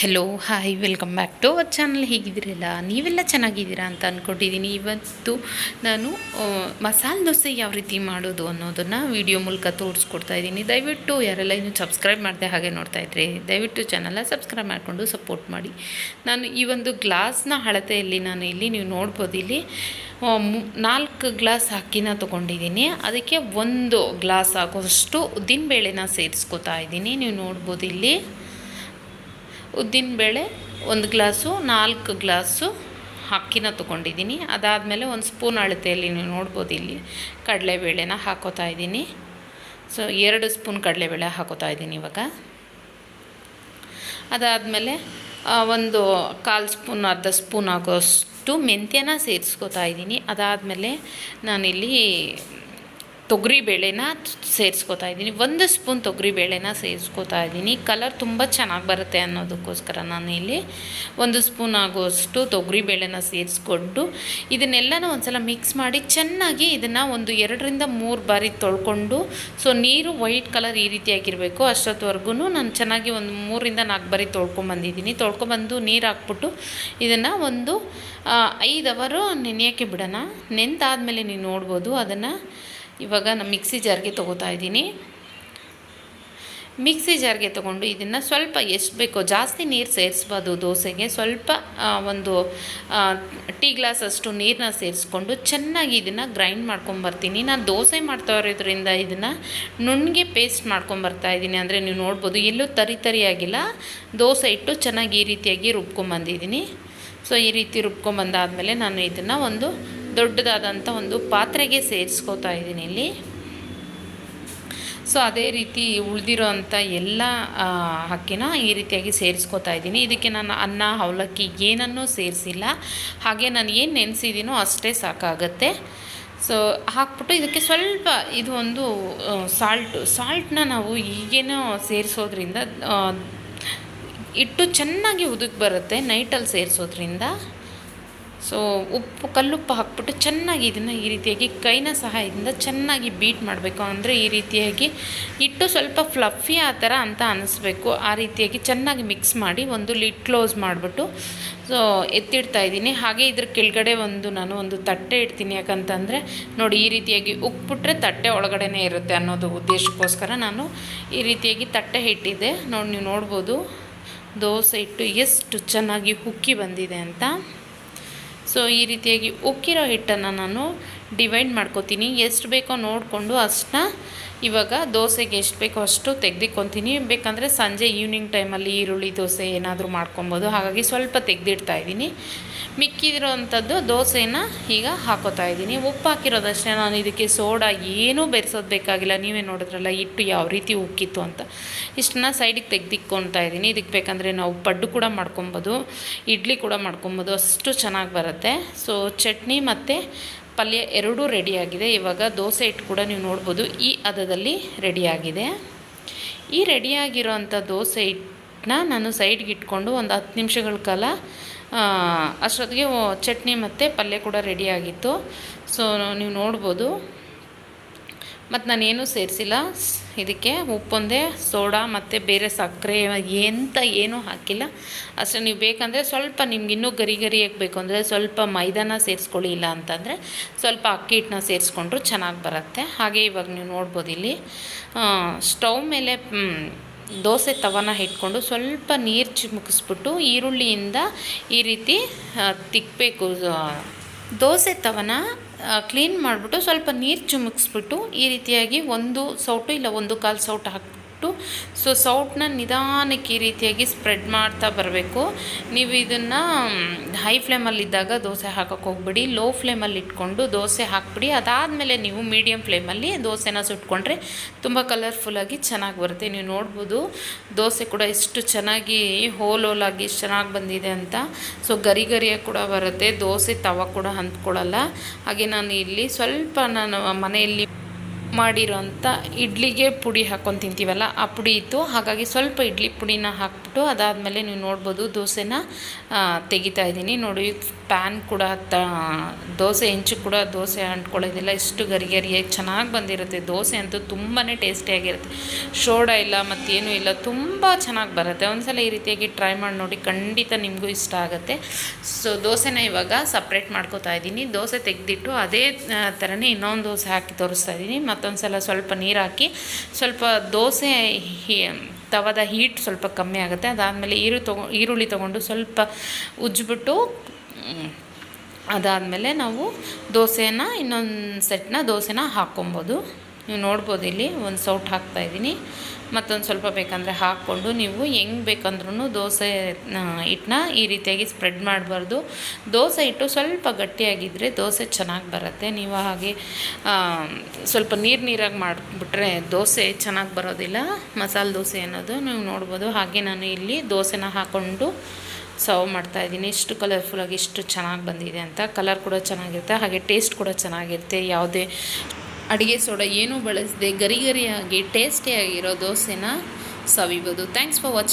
Hello hi welcome back to our channel ಹೇಗಿದ್ದೀರಲ್ಲ? ನೀವೆಲ್ಲ ಚೆನ್ನಾಗಿದ್ದೀರಾ ಅಂತ ಅಂದ್ಕೊಂಡಿದ್ದೀನಿ ಇವತ್ತು ನಾನು ಮಸಾಲೆ ದೋಸೆ ಯಾವ ರೀತಿ ಮಾಡೋದು ಅನ್ನೋದನ್ನು ವಿಡಿಯೋ ಮೂಲಕ ತೋರಿಸ್ಕೊಡ್ತಾ ಇದ್ದೀನಿ. ದಯವಿಟ್ಟು ಯಾರೆಲ್ಲ ಇನ್ನೂ ಸಬ್ಸ್ಕ್ರೈಬ್ ಮಾಡಿದೆ ಹಾಗೆ ನೋಡ್ತಾ ಇದ್ರೆ, ದಯವಿಟ್ಟು ಚಾನಲ್ನ ಸಬ್ಸ್ಕ್ರೈಬ್ ಮಾಡಿಕೊಂಡು ಸಪೋರ್ಟ್ ಮಾಡಿ. ನಾನು ಈ ಒಂದು ಗ್ಲಾಸ್ನ ಅಳತೆಯಲ್ಲಿ ನಾನು ಇಲ್ಲಿ ನೀವು ನೋಡ್ಬೋದು ಇಲ್ಲಿ ನಾಲ್ಕು ಗ್ಲಾಸ್ ಅಕ್ಕಿನ ತೊಗೊಂಡಿದ್ದೀನಿ. ಅದಕ್ಕೆ ಒಂದು ಗ್ಲಾಸ್ ಆಗೋಷ್ಟು ಉದ್ದಿನಬೇಳೆನ ಸೇರಿಸ್ಕೊತಾ ಇದ್ದೀನಿ. ನೀವು ನೋಡ್ಬೋದು ಇಲ್ಲಿ. ಉದ್ದಿನಬೇಳೆ ಒಂದು ಗ್ಲಾಸು, ನಾಲ್ಕು ಗ್ಲಾಸು ಅಕ್ಕಿನ ತೊಗೊಂಡಿದ್ದೀನಿ. ಅದಾದಮೇಲೆ ಒಂದು ಸ್ಪೂನ್ ಅಳತೆಯಲ್ಲಿ ನೀವು ನೋಡ್ಬೋದು ಇಲ್ಲಿ ಕಡಲೆಬೇಳೆನ ಹಾಕೋತಾ ಇದ್ದೀನಿ. ಸೊ, ಎರಡು ಸ್ಪೂನ್ ಕಡಲೆಬೇಳೆ ಹಾಕೋತಾ ಇದ್ದೀನಿ ಇವಾಗ. ಅದಾದಮೇಲೆ ಒಂದು ಕಾಲು ಸ್ಪೂನ್, ಅರ್ಧ ಸ್ಪೂನ್ ಆಗೋಷ್ಟು ಮೆಂತ್ಯನ ಸೇರಿಸ್ಕೋತಾ ಇದ್ದೀನಿ. ಅದಾದಮೇಲೆ ನಾನಿಲ್ಲಿ ತೊಗರಿಬೇಳೆನ ಸೇರಿಸ್ಕೋತಾ ಇದ್ದೀನಿ. ಒಂದು ಸ್ಪೂನ್ ತೊಗರಿ ಬೇಳೆನ ಸೇರಿಸ್ಕೋತಾ ಇದ್ದೀನಿ. ಕಲರ್ ತುಂಬ ಚೆನ್ನಾಗಿ ಬರುತ್ತೆ ಅನ್ನೋದಕ್ಕೋಸ್ಕರ ನಾನು ಇಲ್ಲಿ ಒಂದು ಸ್ಪೂನ್ ಆಗುವಷ್ಟು ತೊಗರಿಬೇಳೆನ ಸೇರಿಸ್ಕೊಂಡು ಇದನ್ನೆಲ್ಲನೂ ಒಂದ್ಸಲ ಮಿಕ್ಸ್ ಮಾಡಿ ಚೆನ್ನಾಗಿ ಇದನ್ನು ಒಂದು ಎರಡರಿಂದ ಮೂರು ಬಾರಿ ತೊಳ್ಕೊಂಡು ಸೊ ನೀರು ವೈಟ್ ಕಲರ್ ಈ ರೀತಿಯಾಗಿರಬೇಕು. ಅಷ್ಟೊತ್ತವರೆಗೂ ನಾನು ಚೆನ್ನಾಗಿ ಒಂದು ಮೂರಿಂದ ನಾಲ್ಕು ಬಾರಿ ತೊಳ್ಕೊಂಬಂದಿದ್ದೀನಿ. ತೊಳ್ಕೊಂಬಂದು ನೀರು ಹಾಕ್ಬಿಟ್ಟು ಇದನ್ನು ಒಂದು ಐದು ಅವರು ನೆನೆಯೋಕ್ಕೆ ಬಿಡೋಣ. ನೆಂದಾದಮೇಲೆ ನೀವು ನೋಡ್ಬೋದು ಅದನ್ನು ಇವಾಗ ನಾನು ಮಿಕ್ಸಿ ಜಾರ್ಗೆ ತೊಗೋತಾ ಇದ್ದೀನಿ. ಮಿಕ್ಸಿ ಜಾರ್ಗೆ ತೊಗೊಂಡು ಇದನ್ನು ಸ್ವಲ್ಪ ಎಷ್ಟು ಬೇಕೋ ಜಾಸ್ತಿ ನೀರು ಸೇರಿಸ್ಬೋದು ದೋಸೆಗೆ. ಸ್ವಲ್ಪ ಒಂದು ಟೀ ಗ್ಲಾಸ್ ಅಷ್ಟು ನೀರನ್ನ ಸೇರಿಸ್ಕೊಂಡು ಚೆನ್ನಾಗಿ ಇದನ್ನು ಗ್ರೈಂಡ್ ಮಾಡ್ಕೊಂಬರ್ತೀನಿ ನಾನು ದೋಸೆ ಮಾಡ್ತಾ ಇರೋದ್ರಿಂದ ಇದನ್ನು ನುಣ್ಣಗೆ ಪೇಸ್ಟ್ ಮಾಡ್ಕೊಂಬರ್ತಾ ಇದ್ದೀನಿ. ಅಂದರೆ ನೀವು ನೋಡ್ಬೋದು ಎಲ್ಲೂ ತರಿ ತರಿಯಾಗಿಲ್ಲ ದೋಸೆ ಇಟ್ಟು ಚೆನ್ನಾಗಿ ಈ ರೀತಿಯಾಗಿ ರುಬ್ಕೊಂಬಂದಿದ್ದೀನಿ ಸೊ, ಈ ರೀತಿ ರುಬ್ಕೊಂಬಂದಾದಮೇಲೆ ನಾನು ಇದನ್ನು ಒಂದು ದೊಡ್ಡದಾದಂಥ ಒಂದು ಪಾತ್ರೆಗೆ ಸೇರಿಸ್ಕೋತಾ ಇದ್ದೀನಿ ಇಲ್ಲಿ. ಸೊ ಅದೇ ರೀತಿ ಉಳಿದಿರೋ ಅಂಥ ಎಲ್ಲ ಹಕ್ಕಿನ ಈ ರೀತಿಯಾಗಿ ಸೇರಿಸ್ಕೋತಾ ಇದ್ದೀನಿ. ಇದಕ್ಕೆ ನಾನು ಅನ್ನ, ಅವಲಕ್ಕಿ ಏನನ್ನೂ ಸೇರಿಸಿಲ್ಲ. ಹಾಗೆ ನಾನು ಏನು ನೆನೆಸಿದ್ದೀನೋ ಅಷ್ಟೇ ಸಾಕಾಗತ್ತೆ. ಸೊ ಹಾಕ್ಬಿಟ್ಟು ಇದಕ್ಕೆ ಸ್ವಲ್ಪ ಇದು ಒಂದು ಸಾಲ್ಟು ಸಾಲ್ಟನ್ನ ನಾವು ಈಗೇನೋ ಸೇರಿಸೋದ್ರಿಂದ ಇಟ್ಟು ಚೆನ್ನಾಗಿ ಉದುಕ್ ಬರುತ್ತೆ ನೈಟಲ್ಲಿ ಸೇರಿಸೋದ್ರಿಂದ. ಸೊ ಉಪ್ಪು ಕಲ್ಲುಪ್ಪು ಹಾಕ್ಬಿಟ್ಟು ಚೆನ್ನಾಗಿ ಇದನ್ನು ಈ ರೀತಿಯಾಗಿ ಕೈನ ಸಹಾಯದಿಂದ ಚೆನ್ನಾಗಿ ಬೀಟ್ ಮಾಡಬೇಕು. ಅಂದರೆ ಈ ರೀತಿಯಾಗಿ ಇಟ್ಟು ಸ್ವಲ್ಪ ಫ್ಲಫಿ ಆ ಥರ ಅಂತ ಅನ್ನಿಸ್ಬೇಕು ಆ ರೀತಿಯಾಗಿ ಚೆನ್ನಾಗಿ ಮಿಕ್ಸ್ ಮಾಡಿ ಒಂದು ಲಿಟ್ ಕ್ಲೋಸ್ ಮಾಡಿಬಿಟ್ಟು, ಸೊ, ಎತ್ತಿಡ್ತಾ ಇದ್ದೀನಿ. ಹಾಗೆ ಇದ್ರ ಕೆಳಗಡೆ ಒಂದು ನಾನು ಒಂದು ತಟ್ಟೆ ಇಡ್ತೀನಿ. ಯಾಕಂತಂದರೆ ನೋಡಿ, ಈ ರೀತಿಯಾಗಿ ಉಕ್ಬಿಟ್ರೆ ತಟ್ಟೆ ಒಳಗಡೆನೇ ಇರುತ್ತೆ ಅನ್ನೋದು ಉದ್ದೇಶಕ್ಕೋಸ್ಕರ ನಾನು ಈ ರೀತಿಯಾಗಿ ತಟ್ಟೆ ಇಟ್ಟಿದ್ದೆ ನೋಡಿ, ನೀವು ನೋಡ್ಬೋದು, ದೋಸೆ ಇಟ್ಟು ಎಷ್ಟು ಚೆನ್ನಾಗಿ ಹುಕ್ಕಿ ಬಂದಿದೆ ಅಂತ. ಸೊ ಈ ರೀತಿಯಾಗಿ ಉಕ್ಕಿರೋ ಹಿಟ್ಟನ್ನು ನಾನು ಡಿವೈಡ್ ಮಾಡ್ಕೋತೀನಿ. ಎಷ್ಟು ಬೇಕೋ ನೋಡಿಕೊಂಡು ಅಷ್ಟನ್ನ ಇವಾಗ ದೋಸೆಗೆ ಎಷ್ಟು ಬೇಕೋ ಅಷ್ಟು ತೆಗೆದಿಕ್ಕೊತೀನಿ ಬೇಕಂದರೆ ಸಂಜೆ ಈವ್ನಿಂಗ್ ಟೈಮಲ್ಲಿ ಈರುಳ್ಳಿ ದೋಸೆ ಏನಾದರೂ ಮಾಡ್ಕೊಬೋದು. ಹಾಗಾಗಿ ಸ್ವಲ್ಪ ತೆಗೆದಿಡ್ತಾ ಇದ್ದೀನಿ. ಮಿಕ್ಕಿದಿರೋ ಅಂಥದ್ದು ದೋಸೆನ ಈಗ ಹಾಕೋತಾ ಇದ್ದೀನಿ. ಉಪ್ಪು ಹಾಕಿರೋದಷ್ಟೇ ನಾನು ಇದಕ್ಕೆ ಸೋಡಾ ಏನೂ ಬೆರೆಸೋದು ಬೇಕಾಗಿಲ್ಲ. ನೀವೇ ನೋಡಿದ್ರಲ್ಲ ಹಿಟ್ಟು ಯಾವ ರೀತಿ ಉಕ್ಕಿತ್ತು ಅಂತ. ಇಷ್ಟನ್ನ ಸೈಡಿಗೆ ತೆಗೆದಿಕ್ಕೊತಾ ಇದ್ದೀನಿ. ಇದಕ್ಕೆ ಬೇಕಂದರೆ ನಾವು ಪಡ್ಡು ಕೂಡ ಮಾಡ್ಕೊಬೋದು. ಇಡ್ಲಿ ಕೂಡ ಮಾಡ್ಕೊಬೋದು. ಅಷ್ಟು ಚೆನ್ನಾಗಿ ಬರುತ್ತೆ. ಸೊ ಚಟ್ನಿ ಮತ್ತು ಪಲ್ಯ ಎರಡೂ ರೆಡಿಯಾಗಿದೆ. ಇವಾಗ ದೋಸೆ ಹಿಟ್ಟು ಕೂಡ ನೀವು ನೋಡ್ಬೋದು. ಈ ಹದದಲ್ಲಿ ರೆಡಿಯಾಗಿದೆ. ಈ ರೆಡಿಯಾಗಿರೋವಂಥ ದೋಸೆ ಹಿಟ್ಟನ್ನ ನಾನು ಸೈಡ್ಗೆ ಇಟ್ಕೊಂಡು ಒಂದು ಹತ್ತು ನಿಮಿಷಗಳ ಕಾಲ ಅಷ್ಟೊತ್ತಿಗೆ ಚಟ್ನಿ ಮತ್ತು ಪಲ್ಯ ಕೂಡ ರೆಡಿಯಾಗಿತ್ತು. ಸೊ, ನೀವು ನೋಡ್ಬೋದು. ಮತ್ತು ನಾನೇನು ಸೇರಿಸಿಲ್ಲ. ಇದಕ್ಕೆ ಉಪ್ಪೊಂದೇ, ಸೋಡಾ ಮತ್ತು ಬೇರೆ ಸಕ್ಕರೆ ಎಂತ ಏನೂ ಹಾಕಿಲ್ಲ. ಅಷ್ಟೇ ನೀವು ಬೇಕಂದರೆ ಸ್ವಲ್ಪ ನಿಮ್ಗೆ ಇನ್ನೂ ಗರಿ ಗರಿಯಾಗಿ ಬೇಕು ಅಂದರೆ ಸ್ವಲ್ಪ ಮೈದಾನ ಸೇರಿಸ್ಕೊಳ್ಳಿ ಇಲ್ಲ ಅಂತಂದರೆ ಸ್ವಲ್ಪ ಅಕ್ಕಿ ಹಿಟ್ಟನ್ನ ಸೇರಿಸ್ಕೊಂಡ್ರು ಚೆನ್ನಾಗಿ ಬರುತ್ತೆ. ಹಾಗೆ ಇವಾಗ ನೀವು ನೋಡ್ಬೋದು ಇಲ್ಲಿ ಸ್ಟೌವ್ ಮೇಲೆ ದೋಸೆ ತವನ ಇಟ್ಕೊಂಡು ಸ್ವಲ್ಪ ನೀರು ಚಿಮುಕಿಸ್ಬಿಟ್ಟು ಈರುಳ್ಳಿಯಿಂದ ಈ ರೀತಿ ತಿಕ್ಕಬೇಕು ದೋಸೆ ತವನ ಕ್ಲೀನ್ ಮಾಡಿಬಿಟ್ಟು ಸ್ವಲ್ಪ ನೀರು ಚುಮುಕ್ಸ್ಬಿಟ್ಟು ಈ ರೀತಿಯಾಗಿ ಒಂದು ಸೌಟು ಇಲ್ಲ ಒಂದು ಕಾಲು ಸೌಟು ಹಾಕ್ಬಿಟ್ಟು ಸೊ ಸೌಟನ್ನ ನಿಧಾನಕ್ಕೆ ಈ ರೀತಿಯಾಗಿ ಸ್ಪ್ರೆಡ್ ಮಾಡ್ತಾ ಬರಬೇಕು. ನೀವು ಇದನ್ನು ಹೈ ಫ್ಲೇಮಲ್ಲಿದ್ದಾಗ ದೋಸೆ ಹಾಕೋಕೆ ಹೋಗ್ಬಿಡಿ. ಲೋ ಫ್ಲೇಮಲ್ಲಿ ಇಟ್ಕೊಂಡು ದೋಸೆ ಹಾಕ್ಬಿಡಿ. ಅದಾದಮೇಲೆ ನೀವು ಮೀಡಿಯಮ್ ಫ್ಲೇಮಲ್ಲಿ ದೋಸೆನ ಸುಟ್ಕೊಂಡ್ರೆ ತುಂಬ ಕಲರ್ಫುಲ್ಲಾಗಿ ಚೆನ್ನಾಗಿ ಬರುತ್ತೆ. ನೀವು ನೋಡ್ಬೋದು, ದೋಸೆ ಕೂಡ ಎಷ್ಟು ಚೆನ್ನಾಗಿ ಹೋಲ್ ಹೋಲಾಗಿ ಎಷ್ಟು ಚೆನ್ನಾಗಿ ಬಂದಿದೆ ಅಂತ. ಸೊ ಗರಿ ಗರಿಯಾಗಿ ಕೂಡ ಬರುತ್ತೆ. ದೋಸೆ ತವ ಕೂಡ ಹಂತ್ಕೊಳ್ಳಲ್ಲ ಹಾಗೆ ನಾನು ಇಲ್ಲಿ ಸ್ವಲ್ಪ ನಾನು ಮನೆಯಲ್ಲಿ ಮಾಡಿರೋಂಥ ಇಡ್ಲಿಗೆ ಪುಡಿ ಹಾಕ್ಕೊಂಡು ತಿಂತೀವಲ್ಲ, ಆ ಪುಡಿ ಇತ್ತು. ಹಾಗಾಗಿ ಸ್ವಲ್ಪ ಇಡ್ಲಿ ಪುಡಿನ ಹಾಕ್ಬಿಟ್ಟು ಅದಾದಮೇಲೆ ನೀವು ನೋಡ್ಬೋದು ದೋಸೆನ ತೆಗಿತಾ ಇದ್ದೀನಿ. ನೋಡಿ ಪ್ಯಾನ್ ಕೂಡ, ತ, ದೋಸೆ ಹೆಂಚು ಕೂಡ ದೋಸೆ ಅಂಟ್ಕೊಳ್ಳೋದಿಲ್ಲ. ಇಷ್ಟು ಗರಿ ಗರಿಯಾಗಿ ಚೆನ್ನಾಗಿ ಬಂದಿರುತ್ತೆ. ದೋಸೆ ಅಂತೂ ತುಂಬಾ ಟೇಸ್ಟಿಯಾಗಿರುತ್ತೆ ಶೋಡ ಇಲ್ಲ, ಮತ್ತೇನೂ ಇಲ್ಲ, ತುಂಬ ಚೆನ್ನಾಗಿ ಬರುತ್ತೆ. ಒಂದ್ಸಲ ಈ ರೀತಿಯಾಗಿ ಟ್ರೈ ಮಾಡಿ ನೋಡಿ, ಖಂಡಿತ ನಿಮಗೂ ಇಷ್ಟ ಆಗುತ್ತೆ. ಸೊ, ದೋಸೆನ ಇವಾಗ ಸಪ್ರೇಟ್ ಮಾಡ್ಕೋತಾ ಇದ್ದೀನಿ. ದೋಸೆ ತೆಗೆದಿಟ್ಟು ಅದೇ ಥರನೇ ಇನ್ನೊಂದು ದೋಸೆ ಹಾಕಿ ತೋರಿಸ್ತಾ ಇದ್ದೀನಿ. ಮತ್ತೊಂದು ಸಲ ಸ್ವಲ್ಪ ನೀರು ಹಾಕಿ, ಸ್ವಲ್ಪ ದೋಸೆ ತವದ ಹೀಟ್ ಸ್ವಲ್ಪ ಕಮ್ಮಿ ಆಗುತ್ತೆ. ಅದಾದಮೇಲೆ ಈರು ತಗೊ, ಈರುಳ್ಳಿ ತೊಗೊಂಡು ಸ್ವಲ್ಪ ಉಜ್ಜಿಬಿಟ್ಟು ಅದಾದಮೇಲೆ ನಾವು ದೋಸೆನ, ಇನ್ನೊಂದು ಸೆಟ್ನ ದೋಸೆನ ಹಾಕ್ಕೊಬೋದು. ನೀವು ನೋಡ್ಬೋದು ಇಲ್ಲಿ, ಒಂದು ಸೌಟ್ ಹಾಕ್ತಾ ಇದ್ದೀನಿ. ಮತ್ತೊಂದು ಸ್ವಲ್ಪ ಬೇಕಂದರೆ ಹಾಕ್ಕೊಂಡು ನೀವು ಹೆಂಗೆ ಬೇಕಂದ್ರೂ ದೋಸೆ ಹಿಟ್ಟನ್ನ ಈ ರೀತಿಯಾಗಿ ಸ್ಪ್ರೆಡ್ ಮಾಡಬಾರ್ದು. ದೋಸೆ ಹಿಟ್ಟು ಸ್ವಲ್ಪ ಗಟ್ಟಿಯಾಗಿದ್ದರೆ ದೋಸೆ ಚೆನ್ನಾಗಿ ಬರುತ್ತೆ. ನೀವು ಹಾಗೆ ಸ್ವಲ್ಪ ನೀರು ನೀರಾಗಿ ಮಾಡಿಬಿಟ್ರೆ ದೋಸೆ ಚೆನ್ನಾಗಿ ಬರೋದಿಲ್ಲ. ಮಸಾಲೆ ದೋಸೆ ಅನ್ನೋದು ನೀವು ನೋಡ್ಬೋದು. ಹಾಗೆ ನಾನು ಇಲ್ಲಿ ದೋಸೆನ ಹಾಕ್ಕೊಂಡು ಸರ್ವ್ ಮಾಡ್ತಾ ಇದ್ದೀನಿ. ಇಷ್ಟು ಕಲರ್ಫುಲ್ಲಾಗಿ ಇಷ್ಟು ಚೆನ್ನಾಗಿ ಬಂದಿದೆ ಅಂತ. ಕಲರ್ ಕೂಡ ಚೆನ್ನಾಗಿರುತ್ತೆ. ಹಾಗೆ ಟೇಸ್ಟ್ ಕೂಡ ಚೆನ್ನಾಗಿರುತ್ತೆ. ಯಾವುದೇ ಅಡುಗೆ ಸೋಡಾ ಏನೂ ಬಳಸದೆ ಗರಿ ಗರಿಯಾಗಿ ಟೇಸ್ಟಿಯಾಗಿರೋ ದೋಸೆನ ಸವಿಬೋದು. Thanks for watching